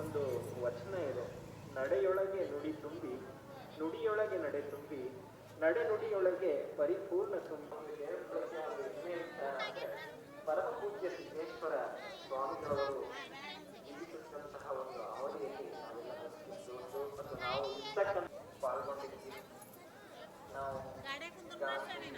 ಒಂದು ವಚನ ಇದೆ. ನಡೆಯೊಳಗೆ ನುಡಿ ತುಂಬಿ ನುಡಿಯೊಳಗೆ ನಡೆ ತುಂಬಿ ನಡೆ ನುಡಿಯೊಳಗೆ ಪರಿಪೂರ್ಣ ತುಂಬಿ. ಪರಮ ಪೂಜ್ಯ ಸಿದ್ದೇಶ್ವರ ಸ್ವಾಮಿಗಳವರು ಜೀವಿಸಿದಂತಹ ಒಂದು ಅವಧಿಯಲ್ಲಿ ನಾವೆಲ್ಲ ಮತ್ತು ನಾವು ಇರ್ತಕ್ಕಂಥ ಪಾಲ್ಗೊಂಡಿದ್ದೀವಿ. ನಾವು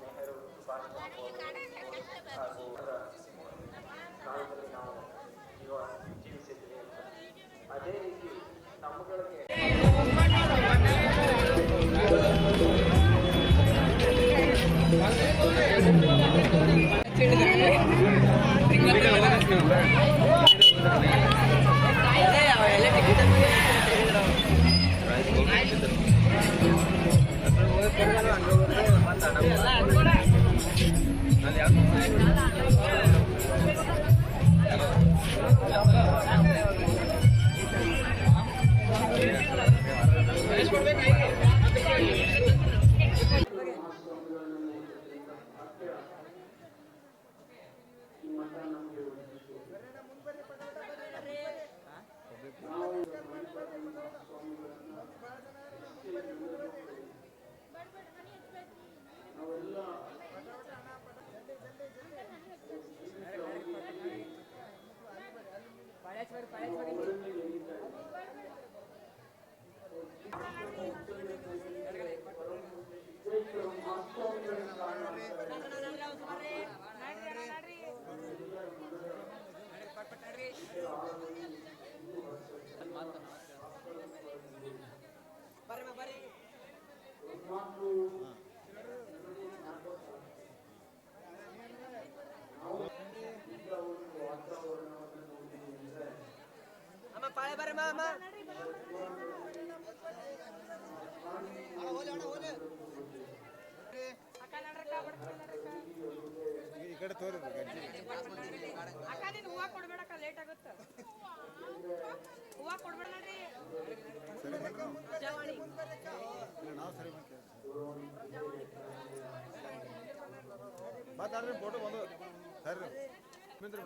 ನೆಹರು ಸುಭಾಷ್ Yeah. ಈ ಅಕ್ಕ ನೀನ್ ಹೂವ ಕೊಡ್ಬೇಡಕ್ಕ ಲೇಟ್ ಆಗುತ್ತ. ಹೂವ ಕೊಡ್ಬೇಡ ನೋಡ್ರಿ ಬಂತ ಮಾತಾಡ್ರಿ ಫೋಟೋ ಬಂದು. ಸರಿ. ಮೇಡಮ್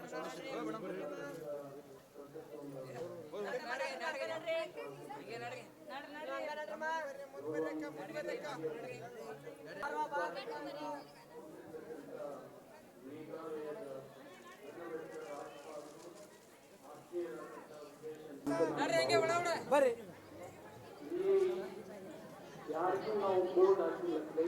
ಯಾರಿಗೂ ನಾವು ಬೋರ್ಡ್ ಹಾಕಿಲ್ಲ ಕೈ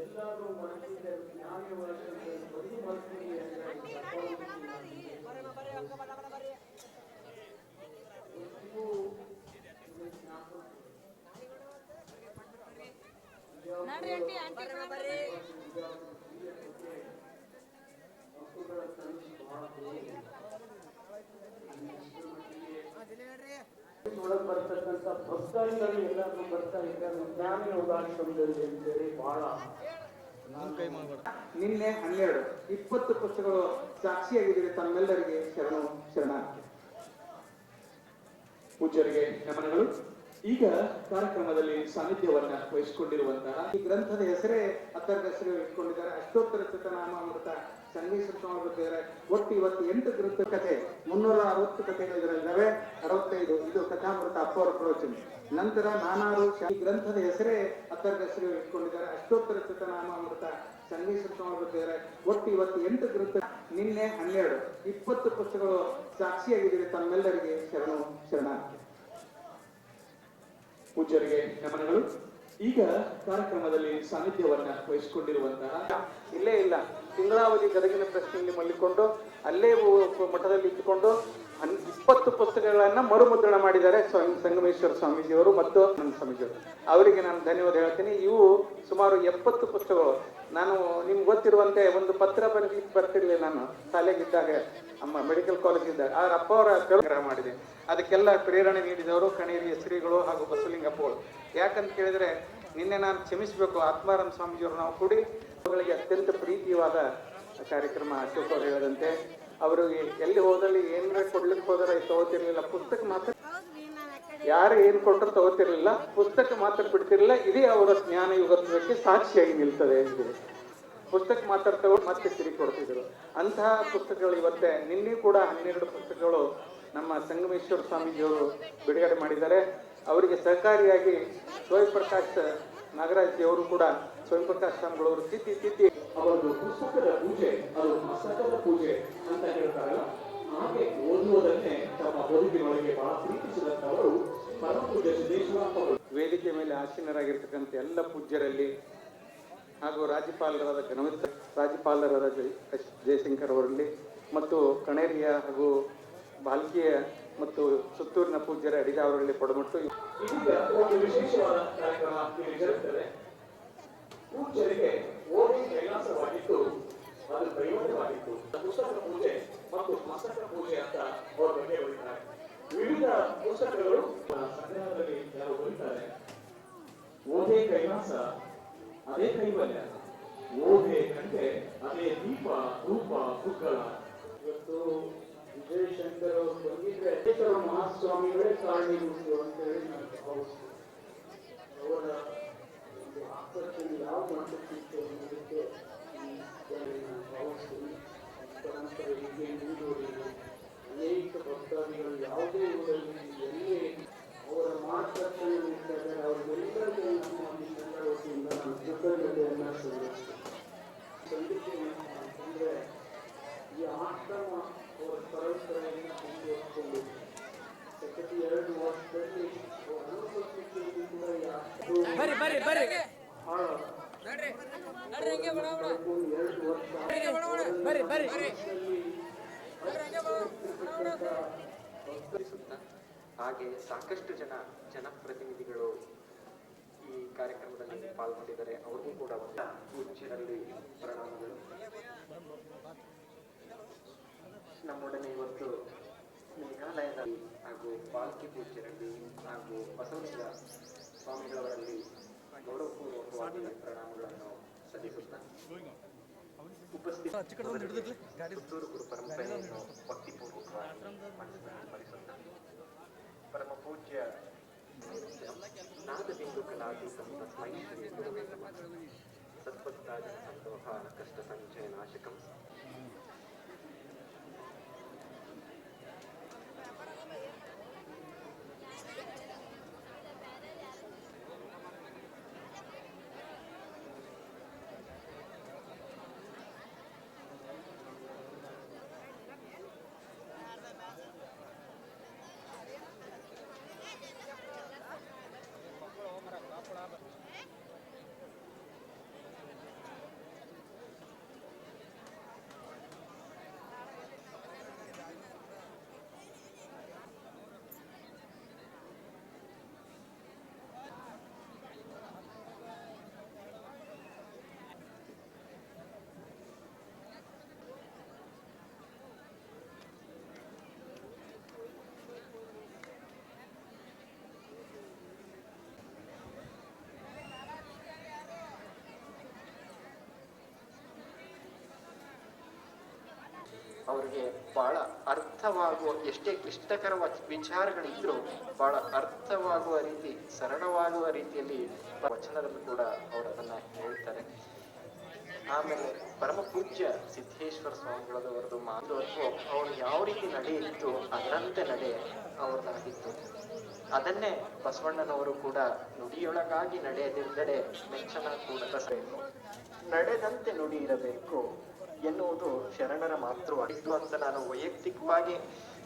ಎಲ್ಲರೂ ಮನಸ್ಸಿಗೆ ಜ್ಞಾನವಾಗಿ ಬರೀ ಮನಸ್ಸಿಗೆ ಒಳಗೆ ಬರ್ತಕ್ಕಂಥ ಭಕ್ತಾದಿಗಳು ಎಲ್ಲರೂ ಬರ್ತಾ ಇದ್ದಾರೆ. ಜ್ಞಾನ ಉದಾಶ್ರಮದಲ್ಲಿ ಅಂತೇಳಿ ಬಹಳ ನಾನು ಕೈ ಮಾಡಬೇಡ ನಿನ್ನೆ ಹನ್ನೆರಡು ಇಪ್ಪತ್ತು ಪುಸ್ತಕಗಳು ಸಾಕ್ಷಿಯಾಗಿದ್ದೀರಿ ತಮ್ಮೆಲ್ಲರಿಗೆ ಶರಣು ಶರಣ ಪೂಜ್ಯರಿಗೆ ನಮನಗಳು. ಈಗ ಕಾರ್ಯಕ್ರಮದಲ್ಲಿ ಸಾನ್ನಿಧ್ಯವನ್ನ ವಹಿಸಿಕೊಂಡಿರುವಂತಹ ಈ ಗ್ರಂಥದ ಹೆಸರೇ ಹತ್ತರ ಹೆಸರು ಇಟ್ಕೊಂಡಿದ್ದಾರೆ. ಅಷ್ಟೋತ್ತರ ಚತನಾಮಾಮೃತ ಸಂಗೀತ ಸ್ವಾಮಿದ್ದಾರೆ ಒಟ್ಟು ಇವತ್ತು ಎಂಟು ಗ್ರಂಥ ಕಥೆ, ಮುನ್ನೂರ ಅರವತ್ತು ಕಥೆಗಳು ಅರವತ್ತೈದು, ಇದು ಕಥಾಮೃತ ಅಪ್ಪವರ ಪ್ರವಚನ. ನಂತರ ನಾನಾರು ಈ ಗ್ರಂಥದ ಹೆಸರೇ ಹತ್ತರ ಹೆಸರು ಇಟ್ಕೊಂಡಿದ್ದಾರೆ. ಅಷ್ಟೋತ್ತರ ಚತನಾಮಾಮೃತ ಸಂಗೀತ ಸ್ವಾಮಿದ್ದಾರೆ ಒಟ್ಟು ಇವತ್ತು ಎಂಟು ಗ್ರಂಥ ನಿನ್ನೆ ಹನ್ನೆರಡು. ಇಪ್ಪತ್ತು ಪುಸ್ತಕಗಳು ಸಾಕ್ಷಿಯಾಗಿದ್ದೀರಿ ತಮ್ಮೆಲ್ಲರಿಗೆ ಶರಣು ಶರಣ ಪೂಜ್ಯರಿಗೆ ನಮನಗಳು. ಈಗ ಕಾರ್ಯಕ್ರಮದಲ್ಲಿ ಸಾನ್ನಿಧ್ಯವನ್ನ ವಹಿಸಿಕೊಂಡಿರುವಂತಹ ಇಲ್ಲೇ ಇಲ್ಲ. ತಿಂಗಳಾವಧಿ ಗದಗಿನ ಪ್ರಶ್ನೆಯಲ್ಲಿ ಮಲ್ಲಿಕೊಂಡು, ಅಲ್ಲೇ ಮಠದಲ್ಲಿ ಇಟ್ಟುಕೊಂಡು ಇಪ್ಪತ್ತು ಪುಸ್ತಕಗಳನ್ನ ಮರುಮುದ್ರಣ ಮಾಡಿದ್ದಾರೆ ಸ್ವಾಮಿ ಸಂಗಮೇಶ್ವರ ಸ್ವಾಮೀಜಿಯವರು ಮತ್ತು ನನ್ನ ಸ್ವಾಮೀಜಿಯವರು. ಅವರಿಗೆ ನಾನು ಧನ್ಯವಾದ ಹೇಳ್ತೀನಿ. ಇವು ಸುಮಾರು ಎಪ್ಪತ್ತು ಪುಸ್ತಕಗಳು. ನಾನು ನಿಮ್ಗೆ ಗೊತ್ತಿರುವಂತೆ ಒಂದು ಪತ್ರ ಬರೀಲಿಕ್ಕೆ ಬರ್ತಿರ್ಲಿಲ್ಲ ನಾನು. ಶಾಲೆಗಿದ್ದಾಗ, ನಮ್ಮ ಮೆಡಿಕಲ್ ಕಾಲೇಜ್ ಇದ್ದಾಗ. ಅಪ್ಪ ಅವರ ಸಂಗ್ರಹ ಮಾಡಿದೆ. ಅದಕ್ಕೆಲ್ಲ ಪ್ರೇರಣೆ ನೀಡಿದವರು ಕಣೇರಿಯ ಶ್ರೀಗಳು ಹಾಗೂ ಬಸವಲಿಂಗಪ್ಪಗಳು. ಯಾಕಂತ ಕೇಳಿದ್ರೆ, ನಿನ್ನೆ ನಾನು ಕ್ಷಮಿಸಬೇಕು. ಆತ್ಮಾರಾಮ್ ಸ್ವಾಮೀಜಿಯವರು ನಾವು ಕೂಡಿ, ಅವುಗಳಿಗೆ ಅತ್ಯಂತ ಪ್ರೀತಿಯವಾದ ಕಾರ್ಯಕ್ರಮ ಅಶೋಕ್ ಅವರು ಹೇಳದಂತೆ. ಅವರು ಎಲ್ಲಿ ಹೋದಲ್ಲಿ ಏನ್ರ ಕೊಡ್ಲಿಕ್ಕೆ ಹೋದರೆ ತಗೋತಿರ್ಲಿಲ್ಲ. ಪುಸ್ತಕ ಮಾತ್ರ ಯಾರು ಏನ್ ಕೊಟ್ಟರು ತಗೋತಿರ್ಲಿಲ್ಲ. ಪುಸ್ತಕ ಮಾತ್ರ ಬಿಡ್ತಿರ್ಲಿಲ್ಲ. ಇದೇ ಅವರ ಜ್ಞಾನ ಯುಗತ್ವಕ್ಕೆ ಸಾಕ್ಷಿಯಾಗಿ ನಿಲ್ತದೆ ಎಂದಿದೆ. ಪುಸ್ತಕ ಮಾತಾಡ್ತಾವೆ ಮತ್ತೆ ಸಿರಿ ಕೊಡ್ತಿದ್ರು. ಅಂತಹ ಪುಸ್ತಕಗಳು ಇವತ್ತೇ ನಿನ್ನೆ ಕೂಡ ಹನ್ನೆರಡು ಪುಸ್ತಕಗಳು ನಮ್ಮ ಸಂಗಮೇಶ್ವರ ಸ್ವಾಮೀಜಿಯವರು ಬಿಡುಗಡೆ ಮಾಡಿದ್ದಾರೆ. ಅವರಿಗೆ ಸಹಕಾರಿಯಾಗಿ ಸ್ವಯಂ ಪ್ರಕಾಶ್ ನಾಗರಾಜ್ ಅವರು ಕೂಡ ಸ್ವಯಂ ಪ್ರಕಾಶ್ ಸ್ವಾಮಿಗಳವರು ತಿದ್ದಿ ತಿದ್ದಿ ಅವರದು ಪುಸ್ತಕದ ಪೂಜೆ ಅದು ಮಸ್ತಕದ ಪೂಜೆ ಅಂತ ಹೇಳ್ತಾರಲ್ಲ ಹಾಗೆ ಓದುವುದನ್ನೇ ತಮ್ಮ ಬದುಕಿನೊಳಗೆ ಬಹಳ ಪ್ರೀತಿಸಿದಂತವರು ಪರಮ ಪೂಜ್ಯ ಸಿದ್ದೇಶ್ವರಪ್ಪ ಅವರು. ವೇದಿಕೆ ಮೇಲೆ ಆಸೀನರಾಗಿರ್ತಕ್ಕಂಥ ಎಲ್ಲ ಪೂಜ್ಯರಲ್ಲಿ ಹಾಗೂ ರಾಜ್ಯಪಾಲರಾದ ಗಣಮಿತ್ರ ರಾಜ್ಯಪಾಲರಾದ ಜಯಶಂಕರ್ ಅವರಲ್ಲಿ ಮತ್ತು ಕಣೇರಿಯ ಹಾಗೂ ಬಾಲ್ಕಿಯ ಮತ್ತು ಸುತ್ತೂರಿನ ಪೂಜ್ಯರ ಅಡಿಗ ಅವರಲ್ಲಿ ಪಡಮಟ್ಟು. ವಿಶೇಷವಾದ ಕಾರ್ಯಕ್ರಮ ಪೂಜ್ಯರಿಗೆ ಓದಿ ಕೈಲಾಸವಾಗಿತ್ತು. ಅದು ಪ್ರಯೋಜನವಾಗಿತ್ತು ಪುಸ್ತಕ ಪೂಜೆ ಮತ್ತು ಮಸಕ ಪೂಜೆ ಅಂತ ಅವರ ಬಗ್ಗೆ ಬರೀತಾರೆ ವಿವಿಧ ಪುಸ್ತಕಗಳು ಸಂಗ್ರಹದಲ್ಲಿ ಯಾರು ಬರೀತಾರೆ ಓದೇ ಕೈಲಾಸ, ಅದೇ ಕೈವಲ್ಯ. ಓದೇ ಕಂಡೆ ಅದೇ ದೀಪ ರೂಪ ಪುಗ್ಗಳ ಇವತ್ತು ವಿಜಯಶಂಕರ್ ಬಂದಿದ್ರೆ ವಿಜಯೇಶ್ವರ ಮಹಾಸ್ವಾಮಿಗಳೇ ಕಾರಣೀಭೂತರು ಅಂತ ಹೇಳಿ ನಾನು ಭಾವಿಸ್ತೀನಿ. ಅವರ ಆಕರ್ಷಣೆ ಯಾವ ಮಟ್ಟಕ್ಕಿತ್ತು ಅನ್ನೋದಕ್ಕೆ ನಾನು ಅನೇಕ ಭಕ್ತಾದಿಗಳು ಯಾವುದೇ ಊರಲ್ಲಿ ಎಲ್ಲೇ ಅವರ ಇದ್ದಾರೆ ಅವರಿಗೆಲ್ಲರಿಗೂ ನಮ್ಮ ಸಂಘ ವತಿಯಿಂದ ಅಂತಂದ್ರೆ ಈ ಆಶ್ರಮ ಅವರ ಪರಂಪರೆಯನ್ನು ಮುಂದುವರಿಸಿಕೊಂಡು ಸತತ ಎರಡು ವರ್ಷದಲ್ಲಿ ಅವರ ಅನುಪಸ್ಥಿತಿಯಲ್ಲಿ ಬರ್ರಿ ಬರ್ರಿ ಬರ್ರಿ ಬಹಳ ನಡ್ರಿ ನಡ್ರಿ ಹಂಗೆ ಬಡ ಬಡ ಕಳೆದು ಎರಡು ವರ್ಷ ಬರ್ರಿ ಬರ್ರಿ ಸುತ್ತ ಹಾಗೆ ಸಾಕಷ್ಟು ಜನ ಜನಪ್ರತಿನಿಧಿಗಳು ಈ ಕಾರ್ಯಕ್ರಮದಲ್ಲಿ ಪಾಲ್ಗೊಂಡಿದ್ದಾರೆ. ಅವ್ರಿಗೂ ಕೂಡ ಒಂದು ಹುಚ್ಚಿನಲ್ಲಿ ಪ್ರಣಾಮಗಳು. ನಮ್ಮೊಡನೆ ಇವತ್ತು ಮೇಘಾಲಯದ ಹಾಗೂ ಪಾಲ್ಕಿ ಪೂಜ್ಯರಲ್ಲಿ ಹಾಗೂ ಬಸವಲಿಂಗ ಸ್ವಾಮಿಗಳವರಲ್ಲಿ ಗೌರವಪೂರ್ವಕವಾಗಿ ಪ್ರಣಾಮಗಳನ್ನು ಪುತ್ತೂರು ಗುರು ಪರಂಪರೆಯನ್ನು ಭಕ್ತಿಪೂರ್ವಕವಾಗಿ ಮನಸ್ಸಿನಲ್ಲಿ ಸ್ಮರಿಸುತ್ತಾ ಪರಮ ಪೂಜ್ಯ ನಾದಬಿಂದು ಸದ್ಭಕ್ತಾಜ ಸಂತೋಷ ಕಷ್ಟ ಸಂಚಯ ನಾಶಕಂ ಅವರಿಗೆ ಬಹಳ ಅರ್ಥವಾಗುವ, ಎಷ್ಟೇ ಕ್ಲಿಷ್ಟಕರವಾದ ವಿಚಾರಗಳಿದ್ರೂ ಬಹಳ ಅರ್ಥವಾಗುವ ರೀತಿ, ಸರಳವಾಗುವ ರೀತಿಯಲ್ಲಿ ವಚನದಲ್ಲೂ ಕೂಡ ಅವರು ಅದನ್ನ ಹೇಳ್ತಾರೆ. ಆಮೇಲೆ ಪರಮ ಪೂಜ್ಯ ಸಿದ್ದೇಶ್ವರ ಸ್ವಾಮಿಗಳದವರದು ಮಾತು ಅವರು ಯಾವ ರೀತಿ ನಡೆಯಿತ್ತು, ಅದರಂತೆ ನಡೆ ಅವ್ರದ್ದಾಗಿತ್ತು ಅದನ್ನೇ ಬಸವಣ್ಣನವರು ಕೂಡ ನುಡಿಯೊಳಗಾಗಿ ನಡೆಯದಿದ್ದರೆ ಮೆಚ್ಚನ ಕೂಡ ನಡೆದಂತೆ ನುಡಿ ಇರಬೇಕು. ಎನ್ನುವುದು ಶರಣರ ಮಾತೃವಾಗಿತ್ತು ಅಂತ ನಾನು ವೈಯಕ್ತಿಕವಾಗಿ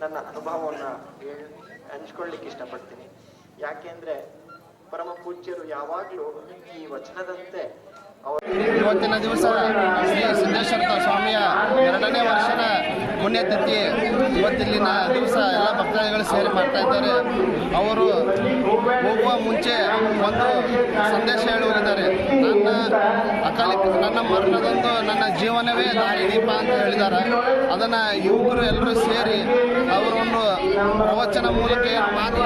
ನನ್ನ ಅನುಭವವನ್ನ ಹೇಳಿ ಹಂಚ್ಕೊಳ್ಳಿಕ್ಕೆ ಇಷ್ಟಪಡ್ತೀನಿ. ಯಾಕೆಂದ್ರೆ ಪರಮ ಪೂಜ್ಯರು ಯಾವಾಗ್ಲೂ ಈ ವಚನದಂತೆ ಇವತ್ತಿನ ದಿವಸ ಶ್ರೀ ಸಿದ್ದೇಶ್ವರ ಸ್ವಾಮಿಯ ಎರಡನೇ ವರ್ಷದ ಪುಣ್ಯತಿಥಿ. ಇವತ್ತಿಲ್ಲಿನ ದಿವಸ ಎಲ್ಲ ಭಕ್ತಾದಿಗಳು ಸೇರಿ ಮಾಡ್ತಾ ಇದ್ದಾರೆ. ಅವರು ಹೋಗುವ ಮುಂಚೆ ಒಂದು ಸಂದೇಶ ಹೇಳುವರಿದ್ದಾರೆ ನನ್ನ ಅಕಾಲಿಕ ನನ್ನ ಮರಣದಂದು ನನ್ನ ಜೀವನವೇ ದಾರಿ ದೀಪ ಅಂತ ಹೇಳಿದ್ದಾರೆ. ಅದನ್ನು ಯುವಕರು ಎಲ್ಲರೂ ಸೇರಿ ಅವರೊಂದು ಪ್ರವಚನ ಮೂಲಕ ಏನು ಮಾತು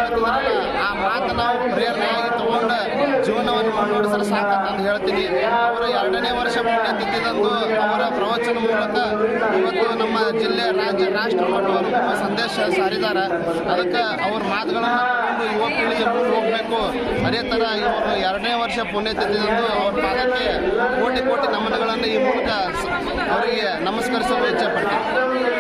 ಆ ಮಾತು ನಾವು ಪ್ರೇರಣೆಯಾಗಿ ತಗೊಂಡು ಜೀವನವನ್ನು ಮುಂದುವರಿಸಲು ಸಾಕಂತ ಹೇಳ್ತೀನಿ. ಅವರ ಎರಡನೇ ವರ್ಷ ಪುಣ್ಯತಿಥಿದಂದು ಅವರ ಸಮಾಲೋಚನೆ ಮೂಲಕ ಇವತ್ತು ನಮ್ಮ ಜಿಲ್ಲೆ ರಾಜ್ಯ ರಾಷ್ಟ್ರ ಮಟ್ಟವರು ಸಂದೇಶ ಸಾರಿದ್ದಾರೆ. ಅದಕ್ಕೆ ಅವ್ರ ಮಾತುಗಳನ್ನು ಯುವ ಪೀಳಿಗೆ ಹೋಗಬೇಕು. ಅದೇ ಥರ ಇವರು ಎರಡನೇ ವರ್ಷ ಪುಣ್ಯತಿಥಿದಂದು ಅವ್ರ ಪಾದಕ್ಕೆ ಕೋಟಿ ಕೋಟಿ ನಮನಗಳನ್ನು ಈ ಮೂಲಕ ಅವರಿಗೆ ನಮಸ್ಕರಿಸಲು ಇಚ್ಛೆಪಡ್ತೀನಿ